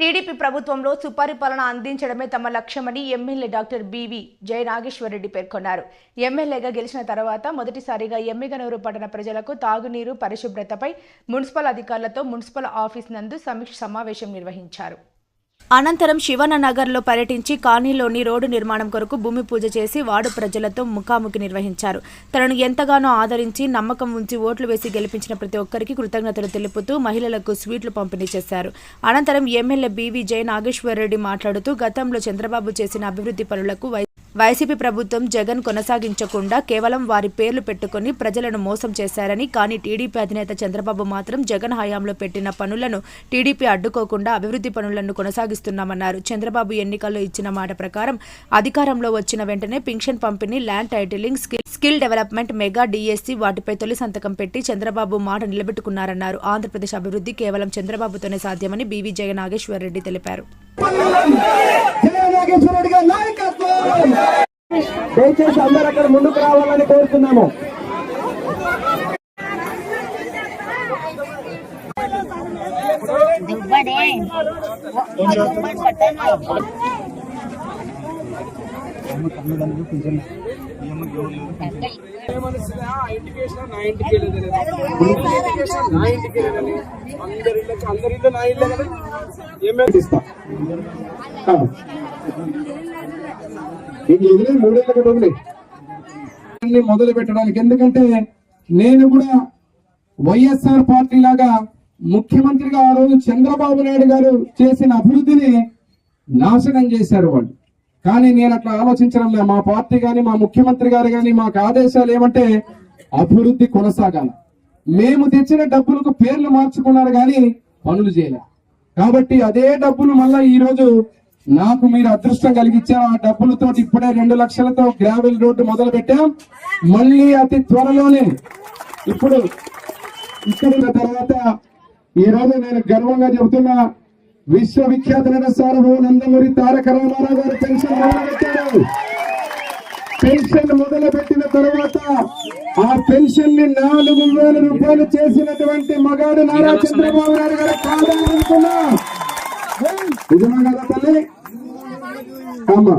TDP ప్రభుత్వంలో సుపరిపాలన అందించడమే తమ లక్ష్యమని ఎమ్మెల్యే డాక్టర్ బివి జయనాగేశ్వరరెడ్డి పేర్కొన్నారు. ఎమ్మెల్యేగా గెలిచిన తర్వాత మొదటిసారిగా ఎమ్మిగనూరు పట్టణ ప్రజలకు తాగునీరు పరిశుభ్రతపై మున్సిపల్ అధికారులతో మున్సిపల్ ఆఫీస్ నందు సమీక్ష సమావేశం నిర్వహించారు. అనంతరం శివననగర్లో పర్యటించి కానీలోని రోడ్డు నిర్మాణం కొరకు భూమి పూజ చేసి వార్డు ప్రజలతో ముఖాముఖి నిర్వహించారు. తనను ఎంతగానో ఆదరించి నమ్మకం ఉంచి ఓట్లు వేసి గెలిపించిన ప్రతి ఒక్కరికి కృతజ్ఞతలు తెలుపుతూ మహిళలకు స్వీట్లు పంపిణీ చేశారు. అనంతరం ఎమ్మెల్యే బీవీ జయ నాగేశ్వరరెడ్డి మాట్లాడుతూ గతంలో చంద్రబాబు చేసిన అభివృద్ధి పనులకు వైసీపీ ప్రభుత్వం జగన్ కొనసాగించకుండా కేవలం వారి పేర్లు పెట్టుకుని ప్రజలను మోసం చేశారని కానీ టీడీపీ అధినేత చంద్రబాబు మాత్రం జగన్ హయాంలో పెట్టిన పనులను టీడీపీ అడ్డుకోకుండా అభివృద్ధి పనులను కొనసాగిస్తున్నామన్నారు. చంద్రబాబు ఎన్నికల్లో ఇచ్చిన మాట ప్రకారం అధికారంలో వచ్చిన వెంటనే పింఛన్ పంపిణీ land titling skill skill development mega DSC వాటిపై తొలి సంతకం పెట్టి చంద్రబాబు మాట నిలబెట్టుకున్నారన్నారు. ఆంధ్రప్రదేశ్ అభివృద్ధి కేవలం చంద్రబాబుతోనే సాధ్యమని బీవీ జయ నాగేశ్వరరెడ్డి తెలిపారు దయచేసి అందరూ అక్కడ ముందుకు రావాలని కోరుతున్నాము అందరి ఇల్లు నా ఇల్లే కదా ఏమేమి ఇస్తా ఇది ఎదురే మూడేళ్ళ కూడా మొదలు పెట్టడానికి. ఎందుకంటే నేను కూడా వైఎస్ఆర్ పార్టీ లాగా ముఖ్యమంత్రిగా ఆ రోజు చంద్రబాబు నాయుడు గారు చేసిన అభివృద్ధిని నాశనం చేశారు వాళ్ళు. కానీ నేను అట్లా ఆలోచించడం లేదు. మా పార్టీ కానీ మా ముఖ్యమంత్రి గారు కానీ మాకు ఆదేశాలు ఏమంటే అభివృద్ధి కొనసాగాలి. మేము తెచ్చిన డబ్బులకు పేర్లు మార్చుకున్నారు కానీ పనులు చేయలే. కాబట్టి అదే డబ్బులు మళ్ళా ఈ రోజు నాకు మీరు అదృష్టం కలిగించారు ఆ డబ్బులతో ఇప్పుడే రెండు లక్షలతో గ్రావెల్ రోడ్డు మొదలు పెట్టాం మళ్ళీ అతి త్వరలోనే ఇప్పుడు ఇక్కడ తర్వాత ఈ రోజు నేను గర్వంగా చెబుతున్నా విశ్వవిఖ్యాత నట సార్వభౌమ నందమూరి తారక రామారావు గారు పెన్షన్ మొదలుపెట్టారు. పెన్షన్ మొదలు పెట్టిన తర్వాత ఆ పెన్షన్ని నాలుగు వేల రూపాయలు చేసినటువంటి మగాడు నారా చంద్రబాబు నాయుడు గారు కాదని అనుకున్నా. నిజమా కదా తల్లి. అమ్మా.